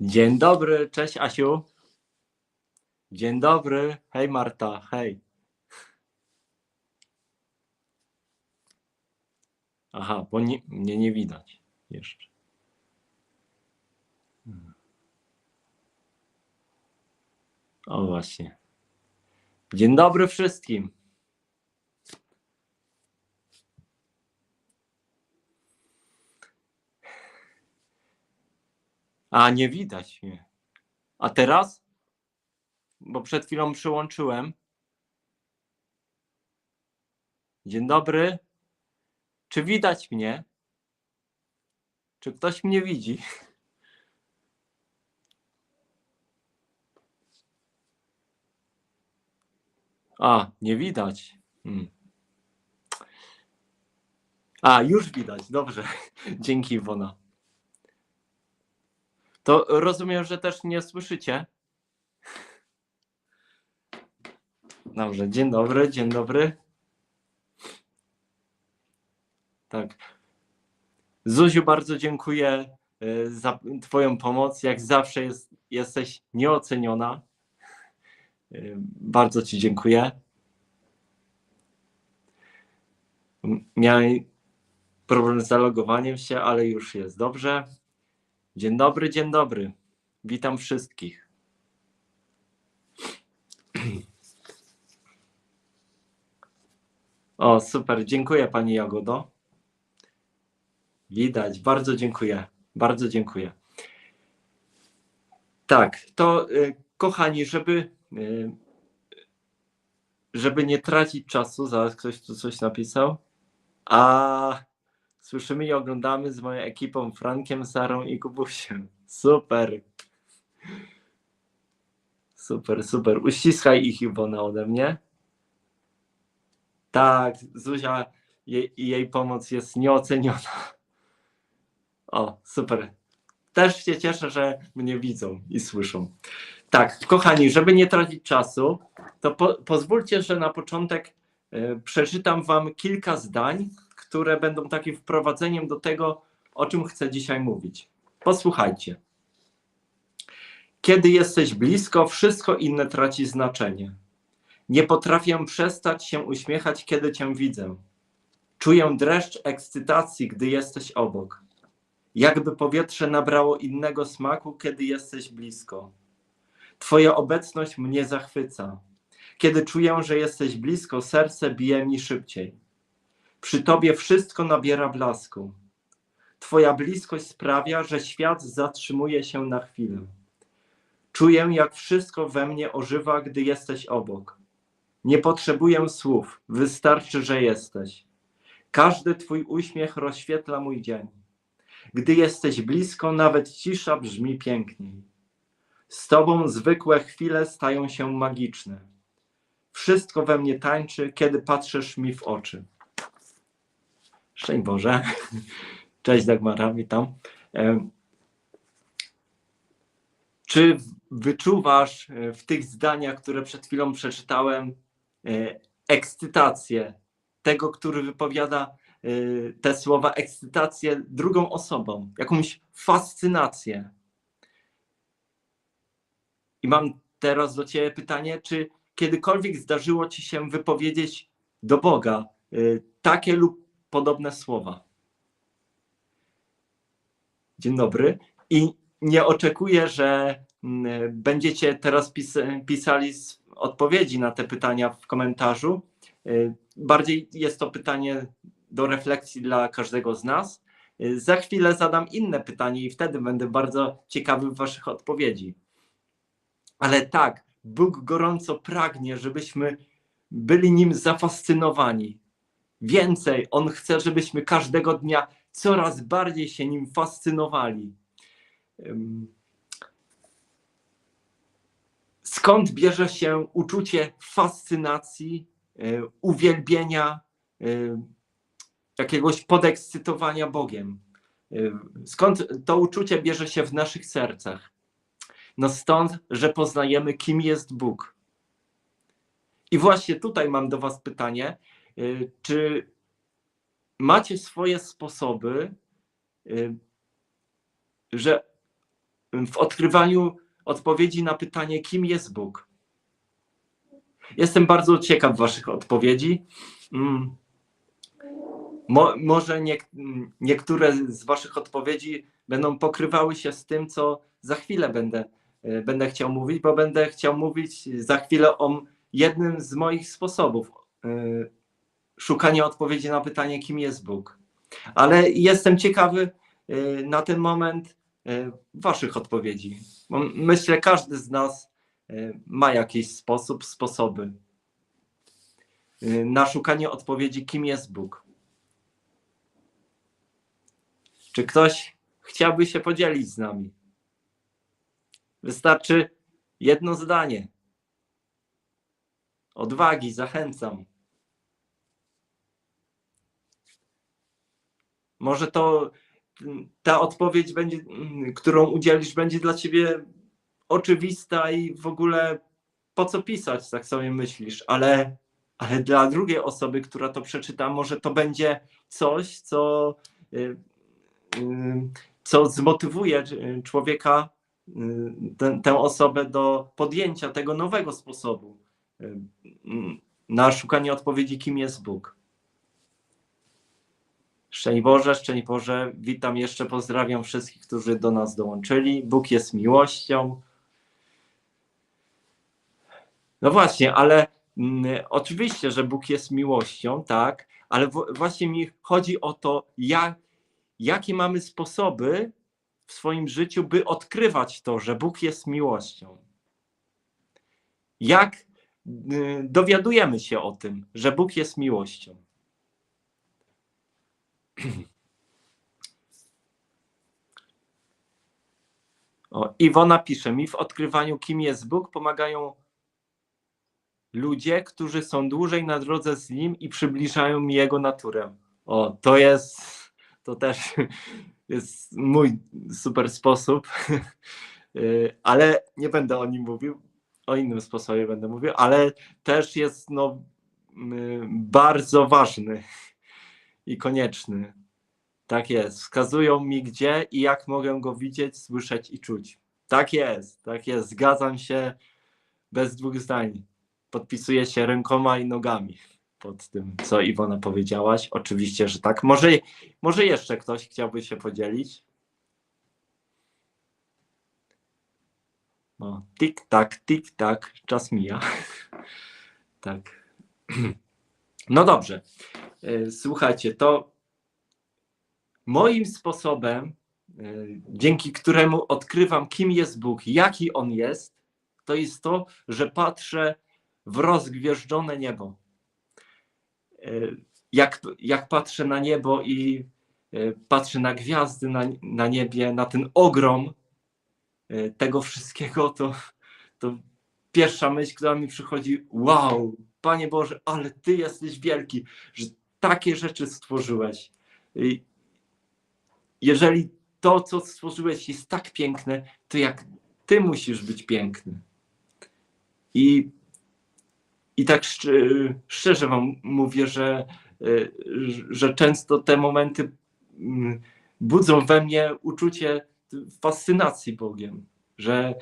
Dzień dobry, cześć Asiu. Dzień dobry, hej Marta, hej. Aha, bo nie, mnie nie widać jeszcze. O właśnie. Dzień dobry wszystkim. A nie widać mnie. A teraz? Bo przed chwilą przyłączyłem. Dzień dobry. Czy widać mnie? Czy ktoś mnie widzi? A, nie widać. Hmm. A, już widać. Dobrze. Dzięki Iwona. To rozumiem, że też nie słyszycie. Dobrze, dzień dobry, dzień dobry. Tak. Zuziu, bardzo dziękuję y, za Twoją pomoc. Jak zawsze jest, jesteś nieoceniona. Y, Bardzo Ci dziękuję. Miałem problem z zalogowaniem się, ale już jest dobrze. Dzień dobry, dzień dobry. Witam wszystkich. O, super. Dziękuję Pani Jagodo. Widać. Bardzo dziękuję. Bardzo dziękuję. Tak, to y, kochani, żeby y, żeby nie tracić czasu, zaraz ktoś tu coś napisał. A słyszymy i oglądamy z moją ekipą Frankiem, Sarą i Kubusiem. Super. Super, super. Uściskaj ich Iwona ode mnie. Tak, Zuzia jej, jej pomoc jest nieoceniona. O, super. Też się cieszę, że mnie widzą i słyszą. Tak, kochani, żeby nie tracić czasu, to po, pozwólcie, że na początek e, przeczytam Wam kilka zdań, które będą takim wprowadzeniem do tego, o czym chcę dzisiaj mówić. Posłuchajcie. Kiedy jesteś blisko, wszystko inne traci znaczenie. Nie potrafię przestać się uśmiechać, kiedy Cię widzę. Czuję dreszcz ekscytacji, gdy jesteś obok. Jakby powietrze nabrało innego smaku, kiedy jesteś blisko. Twoja obecność mnie zachwyca. Kiedy czuję, że jesteś blisko, serce bije mi szybciej. Przy Tobie wszystko nabiera blasku. Twoja bliskość sprawia, że świat zatrzymuje się na chwilę. Czuję, jak wszystko we mnie ożywa, gdy jesteś obok. Nie potrzebuję słów, wystarczy, że jesteś. Każdy Twój uśmiech rozświetla mój dzień. Gdy jesteś blisko, nawet cisza brzmi piękniej. Z Tobą zwykłe chwile stają się magiczne. Wszystko we mnie tańczy, kiedy patrzysz mi w oczy. Szczęść Boże. Cześć Dagmara, witam. Czy wyczuwasz e, w tych zdaniach, które przed chwilą przeczytałem, e, ekscytację tego, który wypowiada e, te słowa, ekscytację drugą osobą, jakąś fascynację? I mam teraz do Ciebie pytanie, czy kiedykolwiek zdarzyło Ci się wypowiedzieć do Boga takie lub podobne słowa? Dzień dobry. I nie oczekuję, że mm, będziecie teraz pis pisali odpowiedzi na te pytania w komentarzu. Y, Bardziej jest to pytanie do refleksji dla każdego z nas. Y, Za chwilę zadam inne pytanie i wtedy będę bardzo ciekawy Waszych odpowiedzi. Ale tak, Bóg gorąco pragnie, żebyśmy byli nim zafascynowani. Więcej, On chce, żebyśmy każdego dnia coraz bardziej się nim fascynowali. Skąd bierze się uczucie fascynacji, y, uwielbienia, y, jakiegoś podekscytowania Bogiem? Y, Skąd to uczucie bierze się w naszych sercach? No stąd, że poznajemy, kim jest Bóg. I właśnie tutaj mam do Was pytanie, czy macie swoje sposoby, y, że w odkrywaniu odpowiedzi na pytanie, kim jest Bóg. Jestem bardzo ciekaw Waszych odpowiedzi. Mm. Mo, może nie, niektóre z Waszych odpowiedzi będą pokrywały się z tym, co za chwilę będę, e, będę chciał mówić, bo będę chciał mówić za chwilę o jednym z moich sposobów e, szukania odpowiedzi na pytanie, kim jest Bóg. Ale jestem ciekawy e, na ten moment Waszych odpowiedzi. Myślę, każdy z nas ma jakiś sposób, sposoby na szukanie odpowiedzi, kim jest Bóg. Czy ktoś chciałby się podzielić z nami? Wystarczy jedno zdanie. Odwagi, zachęcam. Może to ta odpowiedź będzie, którą udzielisz, będzie dla ciebie oczywista i w ogóle po co pisać, tak sobie myślisz, ale, ale dla drugiej osoby, która to przeczyta, może to będzie coś, co, y, y, co zmotywuje człowieka, y, tę, tę osobę do podjęcia tego nowego sposobu na szukanie odpowiedzi, kim jest Bóg. Szczęść Boże, szczęść Boże, witam jeszcze, pozdrawiam wszystkich, którzy do nas dołączyli. Bóg jest miłością. No właśnie, ale mm, oczywiście, że Bóg jest miłością, tak, ale w, właśnie mi chodzi o to, jak, jakie mamy sposoby w swoim życiu, by odkrywać to, że Bóg jest miłością. Jak y, dowiadujemy się o tym, że Bóg jest miłością. O, Iwona pisze, mi w odkrywaniu, kim jest Bóg, pomagają ludzie, którzy są dłużej na drodze z Nim i przybliżają mi Jego naturę. O, to jest, to też jest mój super sposób, y, ale nie będę o nim mówił, o innym sposobie będę mówił, ale też jest no, y, bardzo ważny i konieczny. Tak jest. Wskazują mi gdzie i jak mogę go widzieć, słyszeć i czuć. Tak jest, tak jest. Zgadzam się bez dwóch zdań. Podpisuję się rękoma i nogami pod tym, co Iwona powiedziałaś. Oczywiście, że tak. Może, może jeszcze ktoś chciałby się podzielić? No, tik tak, tik tak, czas mija. tak. No dobrze. E, słuchajcie, to moim sposobem, e, dzięki któremu odkrywam, kim jest Bóg, jaki On jest, to jest to, że patrzę w rozgwieżdżone niebo. E, jak, jak patrzę na niebo i patrzę na gwiazdy na, na niebie, na ten ogrom tego wszystkiego, to, to pierwsza myśl, która mi przychodzi, wow, Panie Boże, ale Ty jesteś wielki, że takie rzeczy stworzyłeś. Jeżeli to, co stworzyłeś, jest tak piękne, to jak Ty musisz być piękny. I, i tak szczerze Wam mówię, że, że często te momenty mm, budzą we mnie uczucie fascynacji Bogiem, że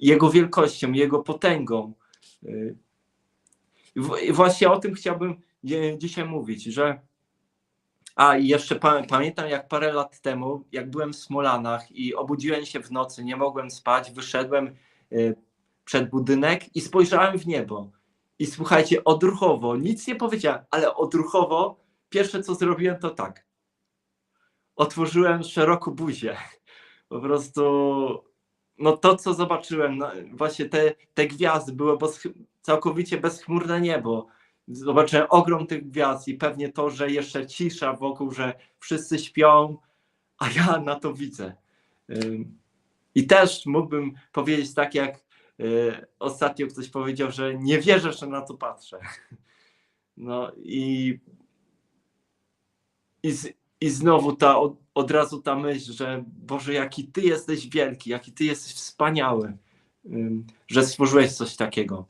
Jego wielkością, Jego potęgą. I właśnie o tym chciałbym dzisiaj mówić, że a i jeszcze pa pamiętam jak parę lat temu, jak byłem w Smolanach i obudziłem się w nocy, nie mogłem spać, wyszedłem y, przed budynek i spojrzałem w niebo. I słuchajcie, odruchowo, nic nie powiedziałem, ale odruchowo pierwsze co zrobiłem to tak. Otworzyłem szeroko buzię. Po prostu no to, co zobaczyłem, no, właśnie te, te gwiazdy, było bez, całkowicie bezchmurne niebo. Zobaczyłem ogrom tych gwiazd i pewnie to, że jeszcze cisza wokół, że wszyscy śpią, a ja na to widzę. I też mógłbym powiedzieć tak, jak y, ostatnio ktoś powiedział, że nie wierzę, że na to patrzę. No i, i, i znowu ta od, od razu ta myśl, że Boże, jaki Ty jesteś wielki, jaki Ty jesteś wspaniały, że stworzyłeś coś takiego.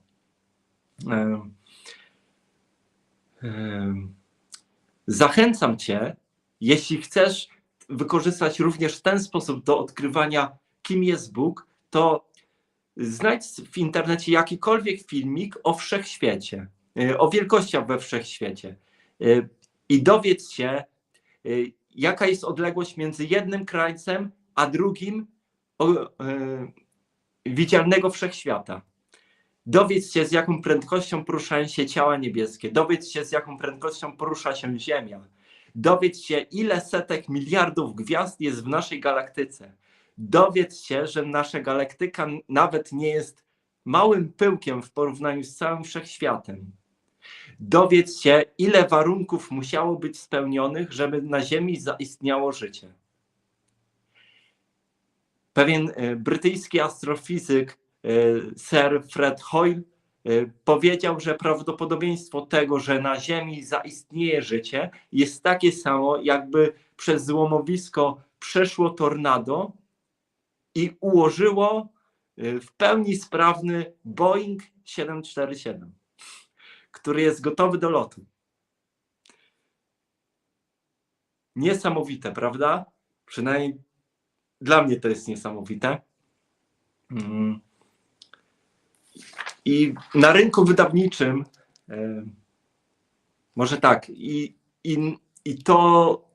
Zachęcam Cię, jeśli chcesz wykorzystać również ten sposób do odkrywania, kim jest Bóg, to znajdź w internecie jakikolwiek filmik o wszechświecie, y, o wielkościach we wszechświecie y, i dowiedz się, y, jaka jest odległość między jednym krańcem a drugim widzialnego wszechświata. Dowiedz się, z jaką prędkością poruszają się ciała niebieskie. Dowiedz się, z jaką prędkością porusza się Ziemia. Dowiedz się, ile setek miliardów gwiazd jest w naszej galaktyce. Dowiedz się, że nasza galaktyka nawet nie jest małym pyłkiem w porównaniu z całym wszechświatem. Dowiedz się, ile warunków musiało być spełnionych, żeby na Ziemi zaistniało życie. Pewien e, brytyjski astrofizyk Sir Fred Hoyle e, powiedział, że prawdopodobieństwo tego, że na Ziemi zaistnieje życie, jest takie samo, jakby przez złomowisko przeszło tornado i ułożyło w pełni sprawny Boeing 747, który jest gotowy do lotu. Niesamowite, prawda? Przynajmniej dla mnie to jest niesamowite. Mm. I na rynku wydawniczym, e, może tak, i, i, i to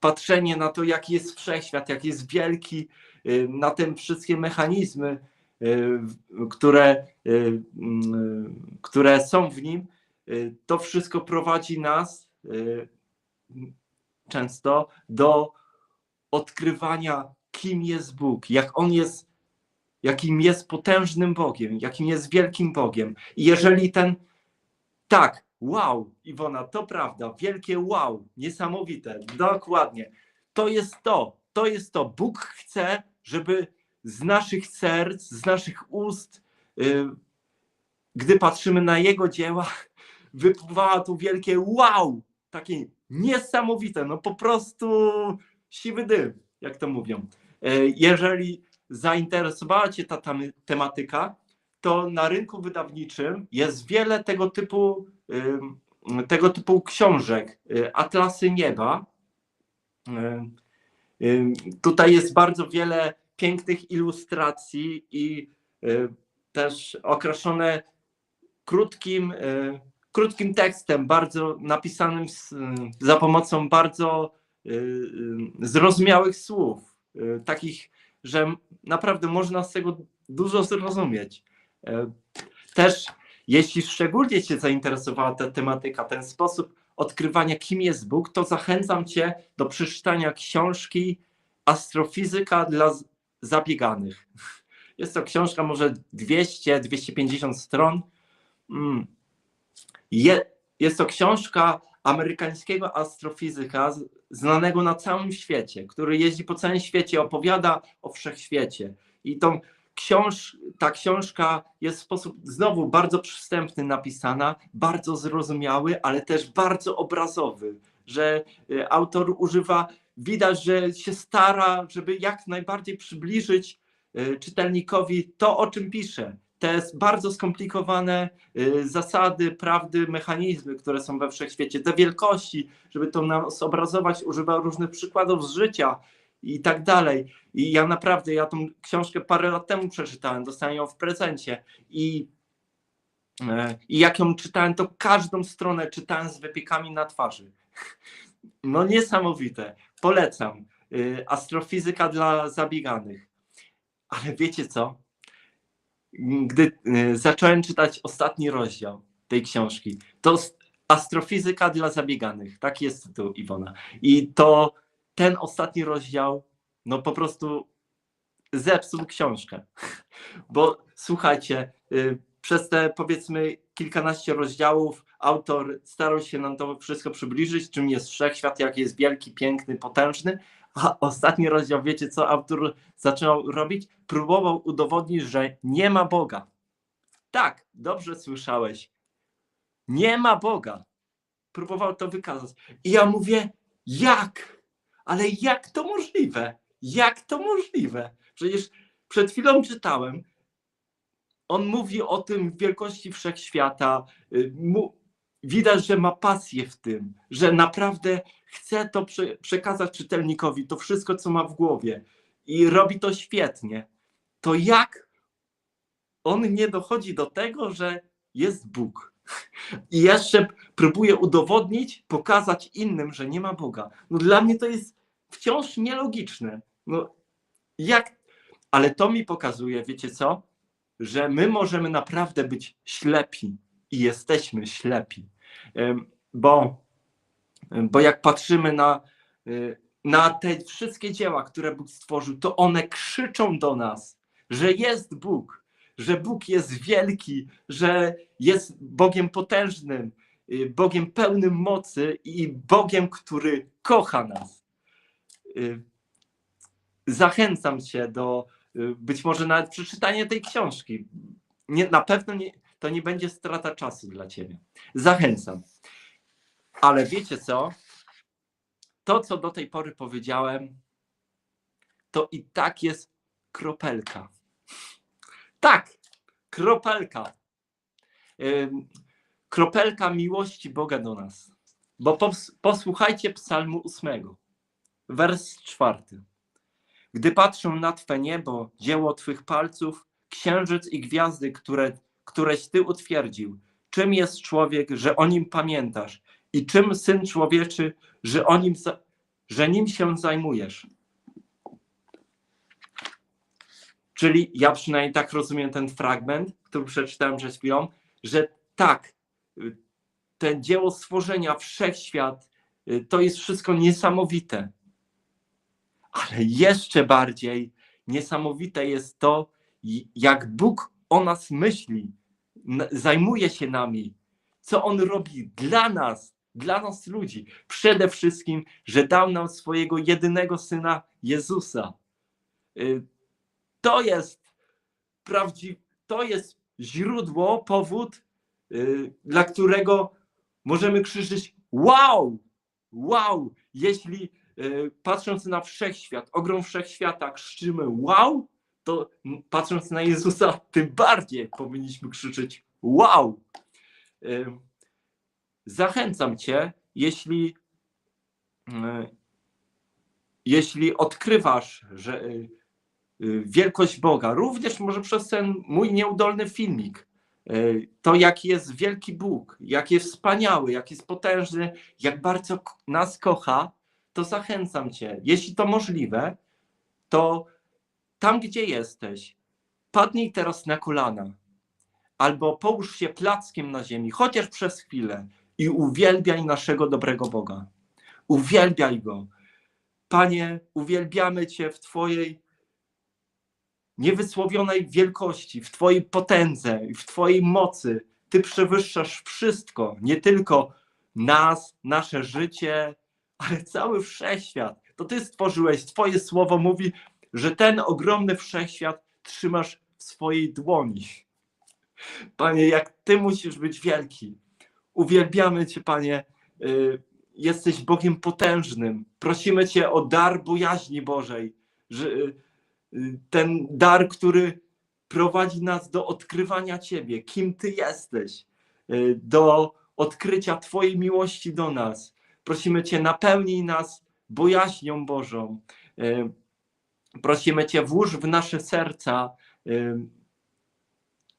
patrzenie na to, jaki jest wszechświat, jak jest wielki, e, na te wszystkie mechanizmy, e, które, które są w nim, to wszystko prowadzi nas często do odkrywania, kim jest Bóg, jak On jest, jakim jest potężnym Bogiem, jakim jest wielkim Bogiem. I jeżeli ten, tak, wow, Iwona, to prawda, wielkie wow, niesamowite, dokładnie, to jest to, to jest to. Bóg chce, żeby z naszych serc, z naszych ust, yy, gdy patrzymy na Jego dzieła, wypływało tu wielkie wow, takie niesamowite, no po prostu siwy dym, jak to mówią. E, jeżeli zainteresowała Cię ta tematyka, to na rynku wydawniczym jest wiele tego typu, tego typu książek. E, Atlasy nieba. E, tutaj jest bardzo wiele pięknych ilustracji i też okraszone krótkim, krótkim tekstem, bardzo napisanym za pomocą bardzo Y, y, zrozumiałych słów, y, takich, że naprawdę można z tego dużo zrozumieć. Też, jeśli szczególnie Cię zainteresowała ta tematyka, ten sposób odkrywania, kim jest Bóg, to zachęcam Cię do przeczytania książki Astrofizyka dla zabieganych. Jest to książka może 200-250 stron. Mm. jest to książka amerykańskiego astrofizyka znanego na całym świecie, który jeździ po całym świecie, opowiada o wszechświecie. I tą książ, ta książka jest w sposób znowu bardzo przystępny napisana, bardzo zrozumiały, ale też bardzo obrazowy, że y, autor używa, widać, że się stara, żeby jak najbardziej przybliżyć y, czytelnikowi to, o czym pisze te bardzo skomplikowane y, zasady, prawdy, mechanizmy, które są we wszechświecie, te wielkości, żeby to nam zobrazować, używał różnych przykładów z życia i tak dalej. I ja naprawdę, ja tą książkę parę lat temu przeczytałem, dostałem ją w prezencie i, e, i jak ją czytałem, to każdą stronę czytałem z wypiekami na twarzy. No niesamowite, polecam. Y, astrofizyka dla zabieganych. Ale wiecie co? Gdy e, zacząłem czytać ostatni rozdział tej książki, to astrofizyka dla zabieganych, tak jest tytuł Iwona. I to ten ostatni rozdział, no po prostu zepsuł książkę. Bo słuchajcie, y, przez te powiedzmy kilkanaście rozdziałów autor starał się nam to wszystko przybliżyć, czym jest wszechświat, jak jest wielki, piękny, potężny, a ostatni rozdział, wiecie co autor zaczął robić? Próbował udowodnić, że nie ma Boga. Tak, dobrze słyszałeś. Nie ma Boga. Próbował to wykazać. I ja mówię, jak? Ale jak to możliwe? Jak to możliwe? Przecież przed chwilą czytałem, on mówi o tym wielkości wszechświata, y, widać, że ma pasję w tym, że naprawdę chce to przekazać czytelnikowi, to wszystko, co ma w głowie. i robi to świetnie, to jak on nie dochodzi do tego, że jest Bóg? I jeszcze próbuje udowodnić, pokazać innym, że nie ma Boga. No dla mnie to jest wciąż nielogiczne. No jak? Ale to mi pokazuje, wiecie co? Że my możemy naprawdę być ślepi i jesteśmy ślepi. Bo, bo jak patrzymy na, y, na te wszystkie dzieła, które Bóg stworzył, to one krzyczą do nas, że jest Bóg, że Bóg jest wielki, że jest Bogiem potężnym, y, Bogiem pełnym mocy i Bogiem, który kocha nas. Y, Zachęcam Cię do być może nawet przeczytania tej książki. Nie, na pewno nie, to nie będzie strata czasu dla Ciebie. Zachęcam. Ale wiecie co? To, co do tej pory powiedziałem, to i tak jest kropelka. Tak, kropelka. Kropelka miłości Boga do nas. Bo pos- posłuchajcie Psalmu ósmego, wers czwarty. Gdy patrzę na Twe niebo, dzieło Twych palców, księżyc i gwiazdy, które, któreś Ty utwierdził, czym jest człowiek, że o nim pamiętasz i czym Syn Człowieczy, że, o nim, że nim się zajmujesz. Czyli ja przynajmniej tak rozumiem ten fragment, który przeczytałem przed chwilą, że tak, ten dzieło stworzenia, wszechświat, to jest wszystko niesamowite. Ale jeszcze bardziej niesamowite jest to, jak Bóg o nas myśli, zajmuje się nami, co On robi dla nas, dla nas ludzi. Przede wszystkim, że dał nam swojego jedynego syna Jezusa. Y, To jest prawdziwe, to jest źródło, powód, y, dla którego możemy krzyczeć wow, wow, jeśli y, patrząc na wszechświat, ogrom wszechświata krzyczymy wow, to patrząc na Jezusa tym bardziej powinniśmy krzyczeć wow. Zachęcam Cię, jeśli y, jeśli odkrywasz, że y, y, wielkość Boga, również może przez ten mój nieudolny filmik, y, to jaki jest wielki Bóg, jak jest wspaniały, jak jest potężny, jak bardzo nas kocha, to zachęcam Cię, jeśli to możliwe, to tam, gdzie jesteś, padnij teraz na kolana albo połóż się plackiem na ziemi, chociaż przez chwilę i uwielbiaj naszego dobrego Boga. Uwielbiaj Go. Panie, uwielbiamy Cię w Twojej niewysłowionej wielkości, w Twojej potędze w Twojej mocy. Ty przewyższasz wszystko, nie tylko nas, nasze życie, ale cały wszechświat. To Ty stworzyłeś, Twoje słowo mówi, że ten ogromny wszechświat trzymasz w swojej dłoni. Panie, jak Ty musisz być wielki. Uwielbiamy Cię, Panie. y, Jesteś Bogiem potężnym. Prosimy Cię o dar bojaźni Bożej, że y, y, ten dar, który prowadzi nas do odkrywania Ciebie, kim Ty jesteś, do odkrycia Twojej miłości do nas. Prosimy Cię, napełnij nas bojaźnią Bożą. Prosimy Cię, włóż w nasze serca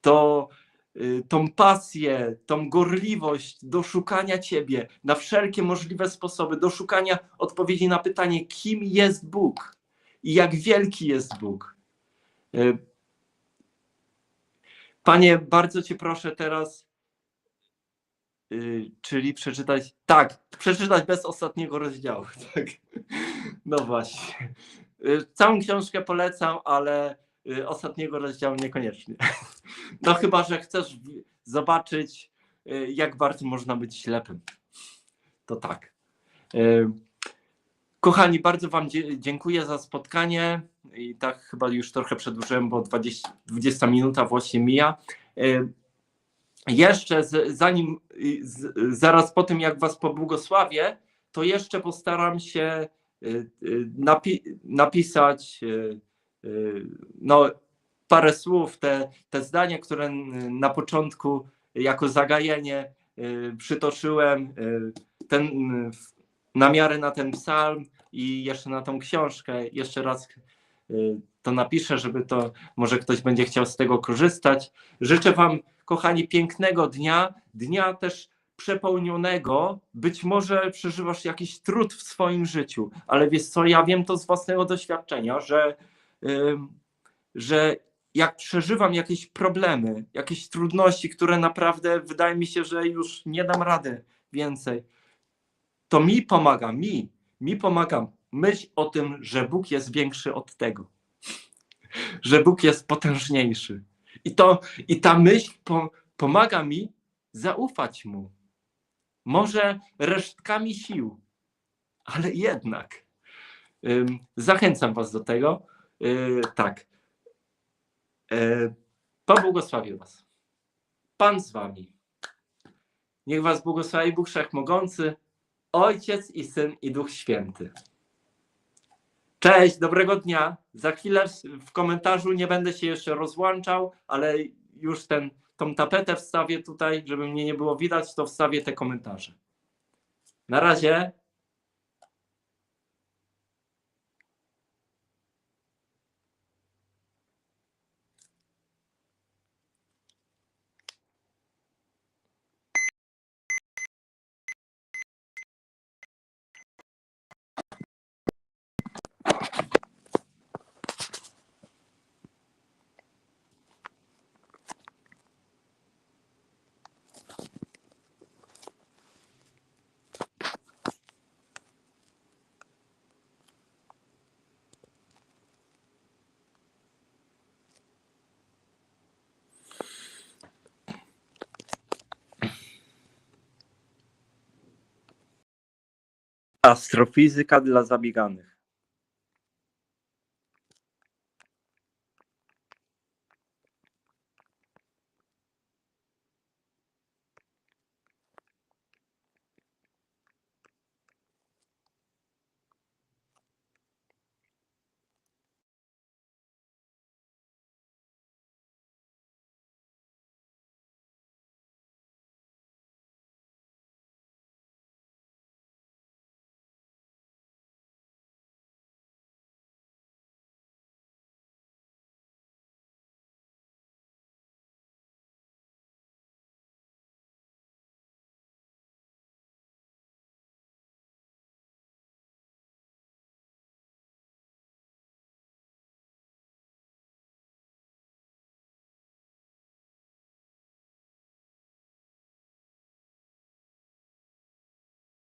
to, y, tą pasję, tą gorliwość do szukania Ciebie na wszelkie możliwe sposoby, do szukania odpowiedzi na pytanie, kim jest Bóg i jak wielki jest Bóg. Y, Panie, bardzo Cię proszę teraz, y, czyli przeczytać, tak, przeczytać bez ostatniego rozdziału. Tak. No właśnie. Y, Całą książkę polecam, ale y, ostatniego rozdziału niekoniecznie. No chyba, że chcesz zobaczyć, y, jak bardzo można być ślepym. To tak. Kochani, bardzo Wam dziękuję za spotkanie. I tak chyba już trochę przedłużyłem, bo 20, 20 minuta właśnie mija. Jeszcze z, zanim, z, zaraz po tym jak Was pobłogosławię, to jeszcze postaram się napi napisać y, y, no, parę słów, te, te zdania, które na początku jako zagajenie y, przytoczyłem, y, ten, y, na miarę na ten psalm i jeszcze na tą książkę. Jeszcze raz y, to napiszę, żeby to może ktoś będzie chciał z tego korzystać. Życzę Wam, kochani, pięknego dnia, dnia też przepełnionego. Być może przeżywasz jakiś trud w swoim życiu, ale wiesz co, ja wiem to z własnego doświadczenia, że, ym, że jak przeżywam jakieś problemy, jakieś trudności, które naprawdę wydaje mi się, że już nie dam rady więcej, to mi pomaga, mi, mi pomaga myśl o tym, że Bóg jest większy od tego, że Bóg jest potężniejszy. I, to, i ta myśl po, pomaga mi zaufać Mu. Może resztkami sił, ale jednak. Zachęcam Was do tego. Yy, tak. Yy, pobłogosławię Was. Pan z Wami. Niech Was błogosławi Bóg Wszechmogący, Ojciec i Syn i Duch Święty. Cześć, dobrego dnia. Za chwilę w komentarzu nie będę się jeszcze rozłączał, ale już ten, tą tapetę wstawię tutaj, żeby mnie nie było widać, to wstawię te komentarze. Na razie. Astrofizyka dla zabieganych.